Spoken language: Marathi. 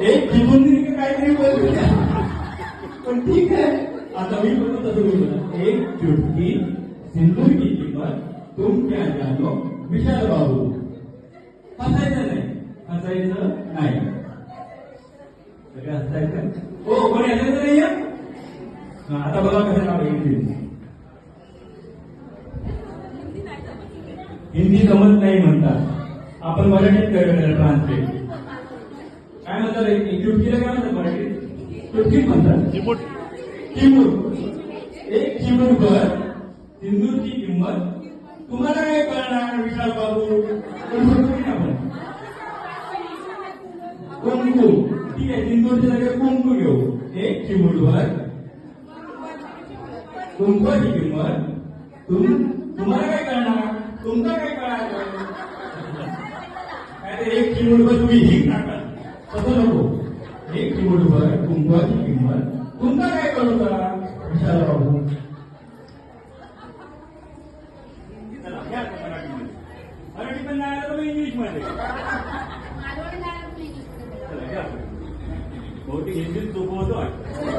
एक फिकून दिली काहीतरी बोलली पण ठीक आहे. आता मी म्हणतो तसं बोलला एक चुटकी सिंदूर की किंमत तुम क्या विशाल बाबू. हसायचं नाही. हसायचं नाही. सगळं हसायचं? हो कोणी हसायचं नाही आता बघा कसं नाव हिंदी. हिंदी जमत नाही म्हणतात. आपण मराठीत करूया ट्रान्सलेट. काय म्हणतात एक चुटकीला काय म्हणतात मराठीत चुटकीत म्हणतात. चिमूट एक चिमूटभर सिंदूरची किंमत. तुम्हाला काय कळणार विशाल बाबू? कुंकू. ठीक आहे सिंदूरच्या जागेवर कुंकू घेऊ. एक चिमूटभर कुंकवाची किंमत. तुम तुम्हाला काय कळणार? तुमचं काय कळणार काय एक चिमूटभर तुम्ही ही टाका तसं नको. एक चिमूटभर कुंकवाची किंमत. तुमचं काय कळू का? विशाल बाबू. मराठी पण नाही आलं. बहुतेक सोपं होतं वाटतं.